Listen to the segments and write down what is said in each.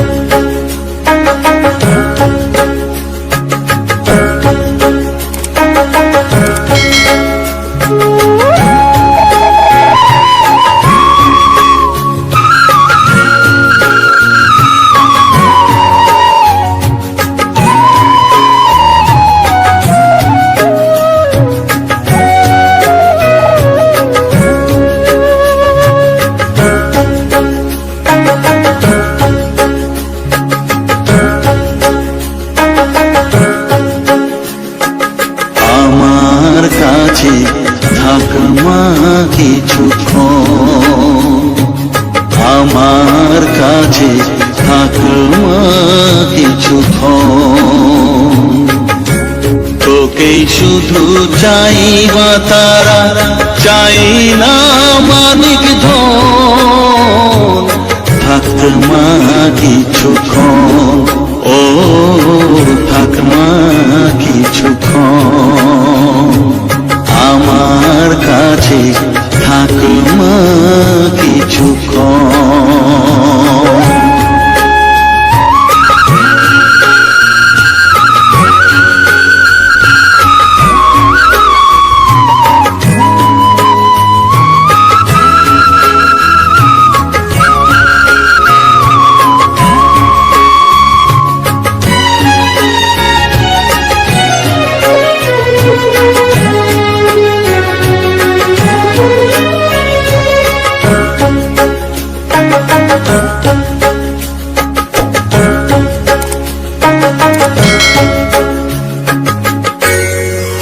আমার আমার কাছে থাক মা তোকেই শুধু চাইবা তারা, চাই না মানিক ধন। থাক মা কিছুক্ষণ ও, থাক মা কিছুক্ষণ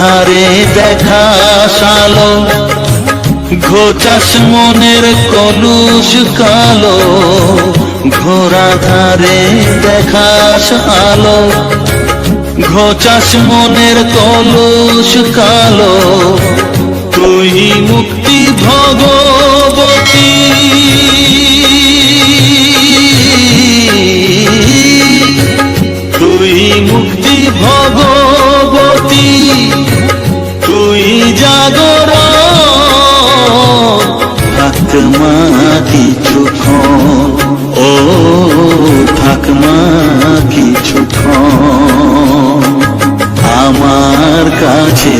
ধারে দেখা সালো, ঘোচাস মনের কলুষ কালো ঘোরা ধারে দেখাস আলো ঘোচাস মনের কলুষ কালো, তুই মুক্তি ভগবতী। কাছে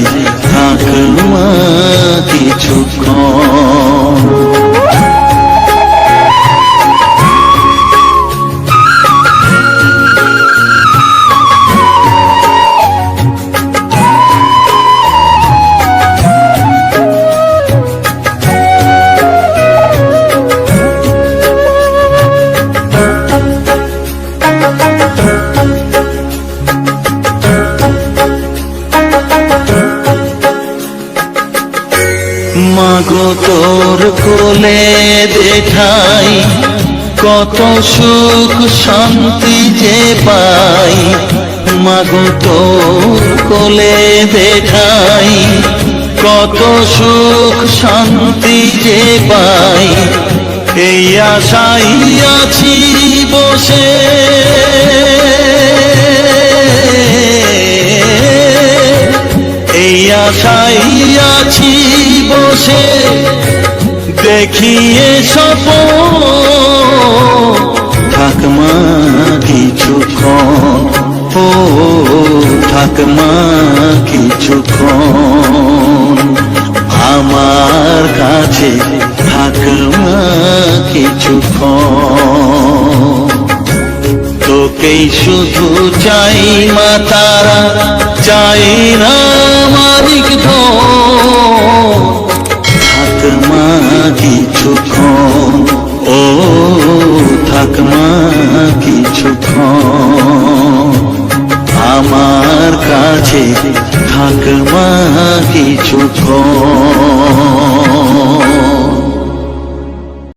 থাকল কিছুক্ষণ মাগো কোলে দেখাই কত সুখ শান্তি যে পাই। মাগো কোলে দেঠাই, কত সুখ শান্তি যে পাই। এই আশাই আছি বসে। এই আশাই আছি বসে দেখিয়ে সপ থাকমা কিছুক্ষণ ও থাকমা কিছুক্ষণ আমার কাছে ঠাকমা কিছুক্ষণ তোকেই শুধু চাই মা তারা, চাই না नागमा की चुको